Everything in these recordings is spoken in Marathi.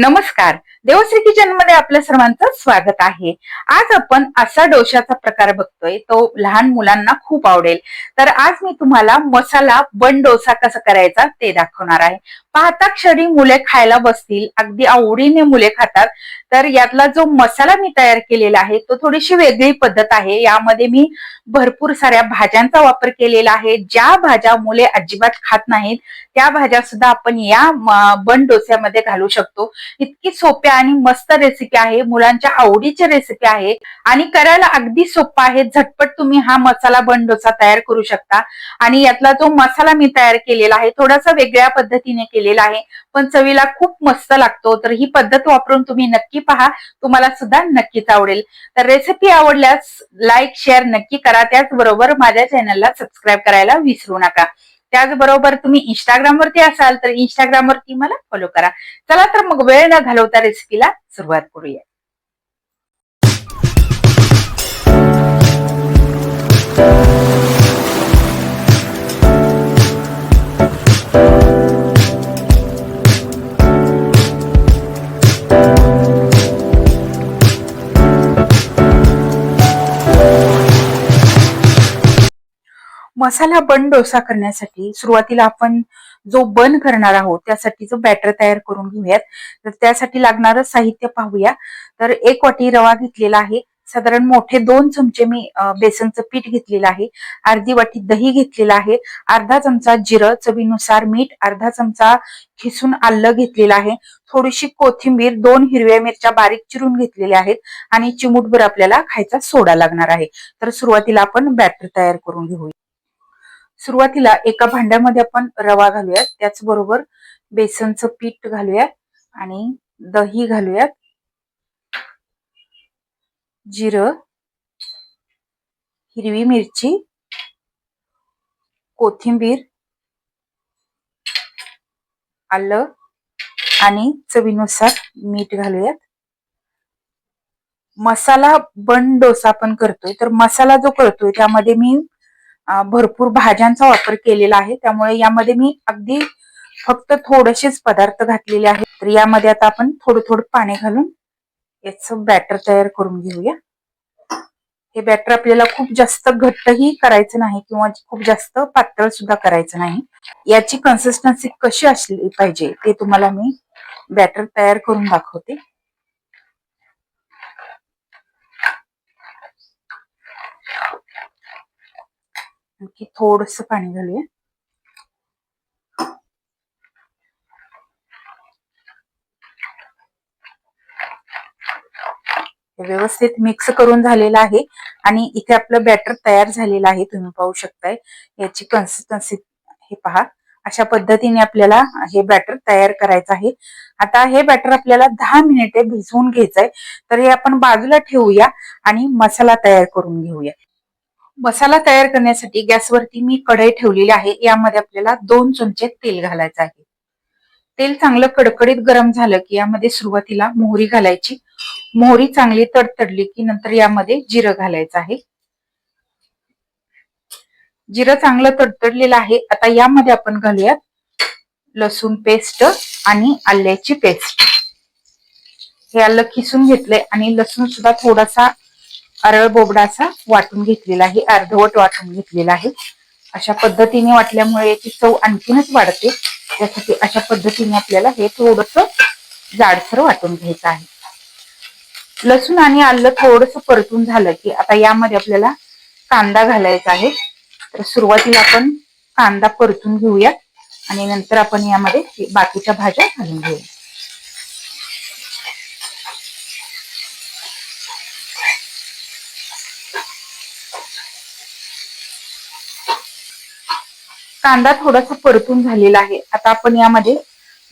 नमस्कार. देवश्री किचनमध्ये आपल्या सर्वांचं स्वागत आहे. आज आपण असा डोशाचा प्रकार बघतोय तो लहान मुलांना खूप आवडेल. तर आज मी तुम्हाला मसाला बन डोसा कसा करायचा ते दाखवणार आहे. पाहता क्षणी मुले खायला बसतील अगदी आवडीने मुले खातात तर यातला जो मसाला मी तयार केलेला आहे तो थोडीशी वेगळी पद्धत आहे. यामध्ये मी भरपूर साऱ्या भाज्यांचा वापर केलेला आहे. ज्या भाज्या मुले अजिबात खात नाहीत त्या भाज्या सुद्धा आपण या बन डोस्यामध्ये घालू शकतो. इतकी सोप्या आणि मस्त रेसिपी आहे. मुलांच्या आवडीची रेसिपी आहे. आणि करायला अगदी सोपा आहे. झटपट तुम्ही हा मसाला बन डोसा तयार करू शकता. आणि यातला जो मसाला मी तयार केलेला आहे थोडासा वेगळ्या पद्धतीने केलेला आहे. पण चवीला खूप मस्त लागतो. तर ही पद्धत वापरून तुम्ही नक्की पहा. तुम्हाला सुद्धा नक्कीच आवडेल. तर रेसिपी आवडल्यास लाईक शेअर नक्की करा. त्याचबरोबर माझ्या चॅनलला सबस्क्राईब करायला विसरू नका. त्याचबरोबर तुम्ही इंस्टाग्राम वरती असाल तर इंस्टाग्राम वरती मला फॉलो करा. चला तर मग वेळ न घालवता रेसिपीला सुरुवात करूया. मसाला बन डोसा करण्यासाठी सुरुवातीला आपण जो बन करणार आहोत त्यासाठी जो बॅटर तयार करून घेऊयात. तर त्यासाठी लागणारं साहित्य पाहूया. तर एक वाटी रवा घेतलेला आहे. साधारण मोठे दोन चमचे मी बेसनचं पीठ घेतलेलं आहे. अर्धी वाटी दही घेतलेलं आहे. अर्धा चमचा जिरं चवीनुसार मीठ अर्धा चमचा खिसून आलं घेतलेलं आहे. थोडीशी कोथिंबीर दोन हिरव्या मिरच्या बारीक चिरून घेतलेल्या आहेत आणि चिमूटभर आपल्याला खायचा सोडा लागणार आहे. तर सुरुवातीला आपण बॅटर तयार करून घेऊया. सुरुवातीला एका भांड्यामध्ये आपण रवा घालूयात त्याचबरोबर बेसनचं पीठ घालूयात आणि दही घालूयात जिरं हिरवी मिरची कोथिंबीर आलं आणि चवीनुसार मीठ घालूयात. मसाला बन डोसा आपण करतोय तर मसाला जो करतोय त्यामध्ये मी भरपूर भाज्यांचा वापर केलेला आहे. त्यामुळे यामध्ये मी अगदी फक्त थोडेसेच पदार्थ घातलेले आहेत. तर यामध्ये आता आपण थोडं थोडं पाणी घालून याचं बॅटर तयार करून घेऊया. हे बॅटर आपल्याला खूप जास्त घट्टही करायचं नाही किंवा खूप जास्त पातळ सुद्धा करायचं नाही. याची कन्सिस्टन्सी कशी असली पाहिजे ते तुम्हाला मी बॅटर तयार करून दाखवते. आणखी थोडस पाणी घालूया. व्यवस्थित मिक्स करून झालेलं आहे आणि इथे आपलं बॅटर तयार झालेलं आहे तुम्ही पाहू शकताय. याची कन्सिस्टन्सी हे पहा. अशा पद्धतीने आपल्याला हे बॅटर तयार करायचं आहे. आता हे बॅटर आपल्याला दहा मिनिटे भिजवून घ्यायचंय. तर हे आपण बाजूला ठेवूया आणि मसाला तयार करून घेऊया. मसाला तयार करण्यासाठी गॅसवरती मी कढई ठेवलेली आहे. यामध्ये आपल्याला दोन चमचे तेल घालायचं आहे. तेल चांगलं कडकडीत गरम झालं की यामध्ये सुरुवातीला मोहरी घालायची. मोहरी चांगली तडतडली की नंतर यामध्ये जिरं घालायचं आहे. जिरं चांगलं तडतडलेलं आहे. आता यामध्ये आपण घालूयात लसूण पेस्ट आणि आल्याची पेस्ट. हे आलं किसून घेतलंय आणि लसूण सुद्धा थोडासा अरळ बोबडा असा वाटून घेतलेला आहे अर्धवट वाटून घेतलेला आहे. अशा पद्धतीने वाटल्यामुळे याची चव आणखीनच वाढते. त्यासाठी अशा पद्धतीने आपल्याला हे थोडस जाडसर वाटून घ्यायचं आहे. लसूण आणि आलं थोडस परतून झालं की आता यामध्ये आपल्याला कांदा घालायचा आहे. तर सुरुवातीला आपण कांदा परतून घेऊया आणि नंतर आपण यामध्ये बाकीच्या भाज्या घालून घेऊया कांदा थोडासा परतून झालेला आहे. आता आपण यामध्ये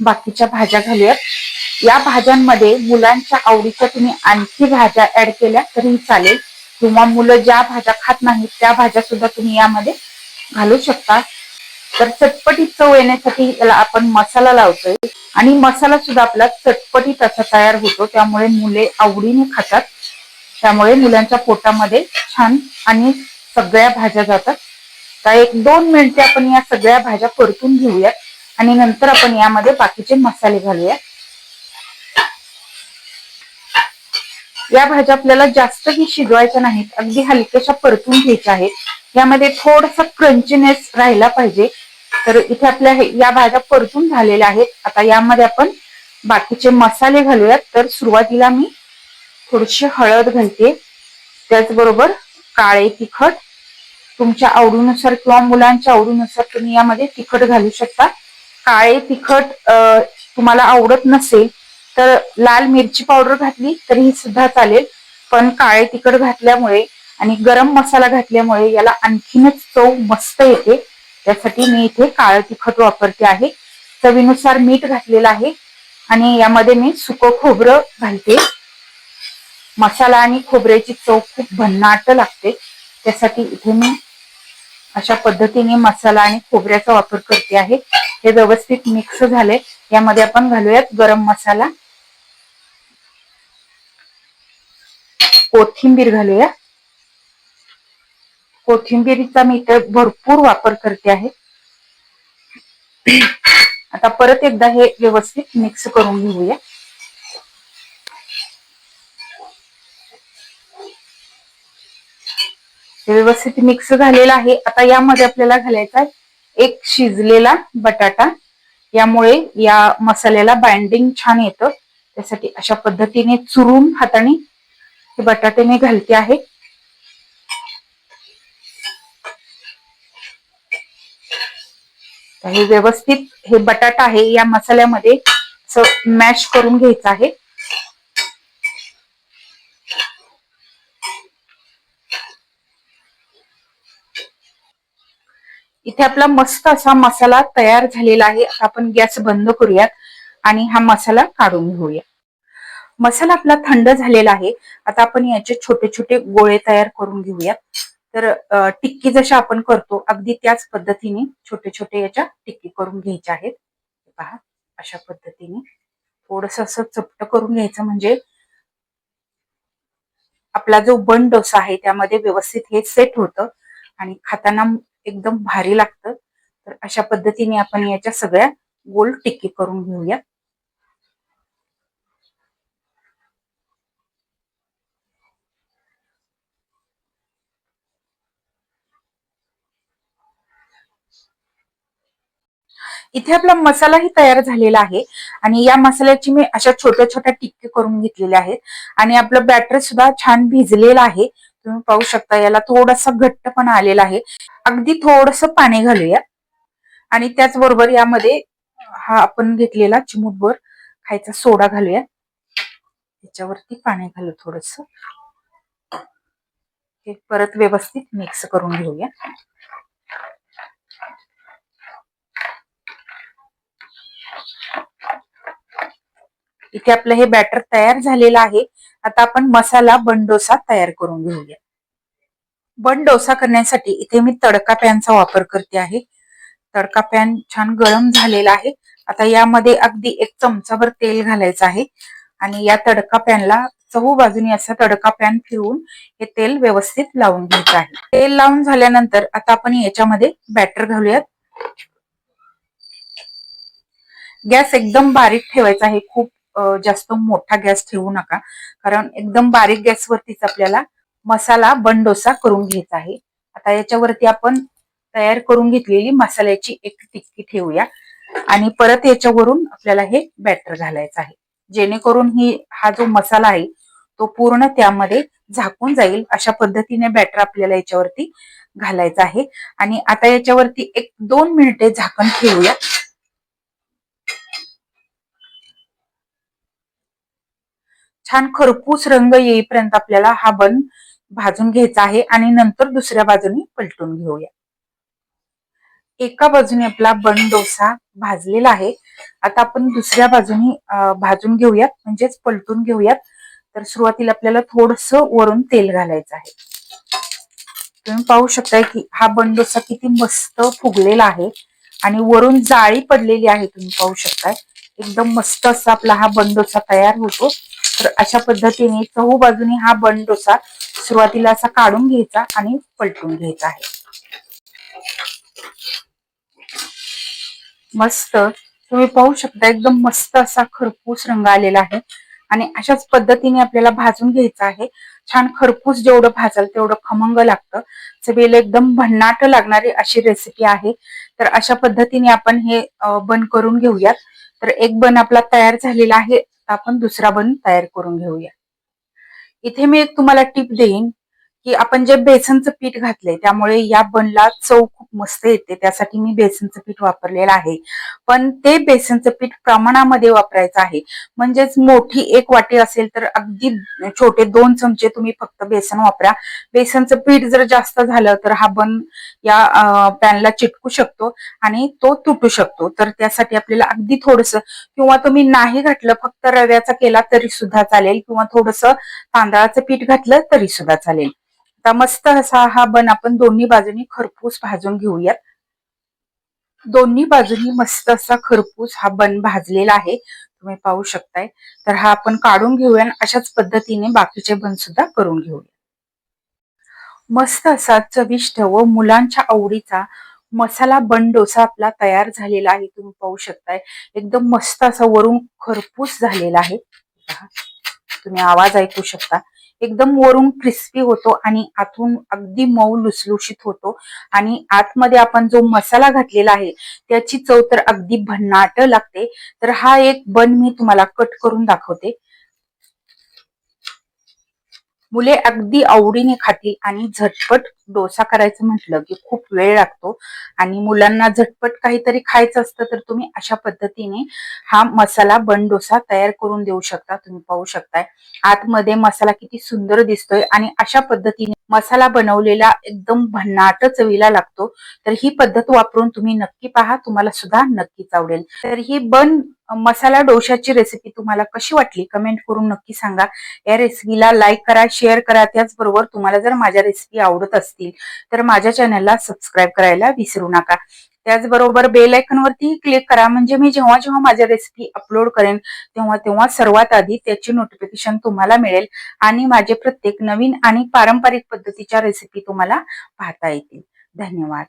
बाकीच्या भाज्या घालूयात. या भाज्यांमध्ये मुलांच्या आवडीच्या तुम्ही आणखी भाज्या ऍड केल्या तरी चालेल. किंवा मुलं ज्या भाज्या खात नाहीत त्या भाज्या सुद्धा तुम्ही यामध्ये घालू शकता. तर चटपटीत चव येण्यासाठी याला आपण मसाला लावतोय. आणि मसाला सुद्धा आपला चटपटीत असा तयार होतो. त्यामुळे मुले आवडीने खातात. त्यामुळे मुलांच्या पोटामध्ये छान आणि सगळ्या भाज्या जातात. आता एक दोन मिनिटे आपण या सगळ्या भाज्या परतून घेऊयात. आणि नंतर आपण यामध्ये बाकीचे मसाले घालूया या भाज्या आपल्याला जास्तही शिजवायच्या नाहीत. अगदी हलक्याशा परतून घ्यायच्या आहेत. यामध्ये थोडस क्रंचीनेस राहिला पाहिजे. तर इथे आपल्या या भाज्या परतून झालेल्या आहेत. आता यामध्ये आपण बाकीचे मसाले घालूयात. तर सुरुवातीला मी थोडीशी हळद घालते. त्याचबरोबर काळे तिखट तुमच्या आवडीनुसार किंवा मुलांच्या आवडीनुसार तुम्ही यामध्ये तिखट घालू शकता. काळे तिखट तुम्हाला आवडत नसेल तर लाल मिरची पावडर घातली तरीही सुद्धा चालेल. पण काळे तिखट घातल्यामुळे आणि गरम मसाला घातल्यामुळे याला आणखीनच चव मस्त येते. त्यासाठी मी इथे काळं तिखट वापरते आहे. चवीनुसार मीठ घातलेलं आहे आणि यामध्ये मी सुकं खोबरं घालते. मसाला आणि खोबऱ्याची चव खूप भन्नाट लागते. त्यासाठी इथे मी अशा पद्धतीने मसाला आणि खोबऱ्याचा वापर करते आहे. हे व्यवस्थित मिक्स झाले यामध्ये आपण घालूयात गरम मसाला. कोथिंबीर घालूया. कोथिंबीरीचा मी इथे भरपूर वापर करते आहे. आता परत एकदा हे व्यवस्थित मिक्स करून घेऊया. हे व्यवस्थित मिक्स झालेलं आहे. आता यामध्ये आपल्याला घालायचा आहे एक शिजलेला बटाटा. यामुळे या मसाल्याला बाइंडिंग छान येतं. त्यासाठी अशा पद्धतीने चुरून हाताने हे बटाटे मी घालते आहे. हे व्यवस्थित हे बटाटा आहे या मसाल्यामध्ये मॅश करून घ्यायचं आहे. इथे आपला मस्त असा मसाला तयार झालेला आहे. आता आपण गॅस बंद करूयात आणि हा मसाला काढून घेऊया. मसाला आपला थंड झालेला आहे. आता आपण याचे छोटे छोटे गोळे तयार करून घेऊयात. तर टिक्की जशी आपण करतो अगदी त्याच पद्धतीने छोटे छोटे याच्या टिक्की करून घ्यायच्या आहेत. पहा अशा पद्धतीने. थोडस असं चपट करून घ्यायचं म्हणजे आपला जो बन डोसा आहे त्यामध्ये व्यवस्थित हे सेट होतं. आणि खाताना एकदम भारी लागतं. तर अशा पद्धतीने आपण याच्या सगळ्या गोल टिक्की करून घेऊया. इथे आपला मसालाही तयार झालेला आहे आणि या मसाल्याची मी अशा छोट्या छोट्या टिक्की करून घेतलेल्या आहेत. आणि आपलं बॅटर सुद्धा छान भिजलेलं आहे. तुम्ही पाहू शकता याला थोडासा घट्टपणा आलेला आहे. अगदी थोडस पाणी घालूया. आणि त्याचबरोबर यामध्ये हा आपण घेतलेला चिमूटभर खायचा सोडा घालूया. त्याच्यावरती पाणी घालू थोडस. हे परत व्यवस्थित मिक्स करून घेऊया. इथे आपलं हे बॅटर तयार झालेलं आहे. आता आपण मसाला बनडोसा तयार करून घेऊया. बन डोसा करण्यासाठी इथे मी तडका पॅनचा वापर करते आहे. तडका पॅन छान गरम झालेला आहे. आता यामध्ये अगदी एक चमचाभर तेल घालायचं आहे आणि या तडका पॅनला चहू बाजूनी असा तडका पॅन फिरवून हे तेल व्यवस्थित लावून घ्यायचं आहे. तेल लावून झाल्यानंतर आता आपण याच्यामध्ये बॅटर घालूयात. गॅस एकदम बारीक ठेवायचा आहे. खूप जास्त मोठा गॅस ठेवू नका. कारण एकदम बारीक गॅसवरतीच आपल्याला मसाला बंडोसा करून घ्यायचा आहे. आता याच्यावरती आपण तयार करून घेतलेली मसाल्याची एक टिक्की ठेवूया. आणि परत याच्यावरून आपल्याला हे बॅटर घालायचं आहे. जेणेकरून ही हा जो मसाला आहे तो पूर्ण त्यामध्ये झाकून जाईल. अशा पद्धतीने बॅटर आपल्याला याच्यावरती घालायचा आहे. आणि आता याच्यावरती एक दोन मिनिटे झाकण ठेवूया. छान खरपूस रंग येईपर्यंत आपल्याला हा बन भाजून घ्यायचा आहे आणि नंतर दुसऱ्या बाजूने पलटून घेऊया. एका बाजूने आपला बन डोसा भाजलेला आहे. आता आपण दुसऱ्या बाजूने भाजून घेऊयात म्हणजेच पलटून घेऊयात. तर सुरुवातीला आपल्याला थोडस वरून तेल घालायचं आहे. तुम्ही पाहू शकताय की हा बन डोसा किती मस्त फुगलेला आहे आणि वरून जाळी पडलेली आहे तुम्ही पाहू शकताय. एकदम मस्त असा आपला हा बन डोसा तयार होतो. तर अशा पद्धतीने चहू बाजूने हा बन डोसा सुरुवातीला असा काढून घ्यायचा आणि पलटून घ्यायचा आहे. मस्त तुम्ही पाहू शकता एकदम मस्त असा खरपूस रंग आलेला आहे. आणि अशाच पद्धतीने आपल्याला भाजून घ्यायचं आहे. छान खरपूस जेवढं भाजल तेवढं खमंग लागतं. चवीला एकदम भन्नाट लागणारी अशी रेसिपी आहे. तर अशा पद्धतीने आपण हे बन करून घेऊयात. तर एक बन आपला तयार झालेला आहे. आपण दुसरा बन तयार करून घेऊया. इथे मी एक तुम्हाला टिप देईन. की आपण जे बेसनचं पीठ घातलंय त्यामुळे या बनला चव खूप मस्त येते त्यासाठी मी बेसनचं पीठ वापरलेलं आहे. पण ते बेसनचं पीठ प्रमाणामध्ये वापरायचं आहे. म्हणजेच मोठी एक वाटी असेल तर अगदी छोटे दोन चमचे तुम्ही फक्त बेसन वापरा. बेसनचं पीठ जर जास्त झालं तर हा बन या पॅनला चिटकू शकतो आणि तो तुटू शकतो. तर त्यासाठी आपल्याला अगदी थोडस किंवा तुम्ही नाही घातलं फक्त रव्याचा केला तरी सुद्धा चालेल किंवा थोडस तांदळाचं पीठ घातलं तरी सुद्धा चालेल. आता मस्त असा हा बन आपण दोन्ही बाजूनी खरपूस भाजून घेऊयात. दोन्ही बाजूनी मस्त असा खरपूस हा बन भाजलेला आहे. तुम्ही पाहू शकताय. तर हा आपण काढून घेऊया अशाच पद्धतीने बाकीचे बन सुद्धा करून घेऊया. मस्त असा चविष्ट व मुलांच्या आवडीचा मसाला बन डोसा आपला तयार झालेला आहे. तुम्ही पाहू शकताय. एकदम मस्त असा वरून खरपूस झालेला आहे. तुम्ही आवाज ऐकू शकता. एकदम वरून क्रिस्पी होतो आणि आतून अगदी मऊ लुसलुशीत होतो. आणि आतमध्ये आपण जो मसाला घातलेला आहे त्याची चव तर अगदी भन्नाट लागते. तर हा एक बन मी तुम्हाला कट करून दाखवते. मुले अगदी आवडीने खातील आणि झटपट डोसा करायचं म्हटलं की खूप वेळ लागतो. आणि मुलांना झटपट काहीतरी खायचं असतं तर तुम्ही अशा पद्धतीने हा मसाला बन डोसा तयार करून देऊ शकता तुम्ही पाहू शकताय. आतमध्ये मसाला किती सुंदर दिसतोय आणि अशा पद्धतीने मसाला बनवलेला एकदम भन्नाट चवीला लागतो. तर ही पद्धत वापरून तुम्ही नक्की पहा तुम्हाला सुद्धा नक्कीच आवडेल. तर ही बन मसाला डोशाची रेसिपी तुम्हाला कशी वाटली? कमेंट करून नक्की सांगा. या रेसिपीला लाईक करा शेअर करा. त्याचबरोबर तुम्हाला जर माझ्या रेसिपी आवडत असतील तर माझ्या चॅनलला सबस्क्राईब करायला विसरू नका. त्याचबरोबर बेल वरती क्लिक करा. म्हणजे मी जेव्हा जेव्हा माझ्या रेसिपी अपलोड करेन तेव्हा तेव्हा सर्वात आधी त्याची नोटिफिकेशन तुम्हाला मिळेल आणि माझे प्रत्येक नवीन आणि पारंपरिक पद्धतीच्या रेसिपी तुम्हाला पाहता येतील. धन्यवाद.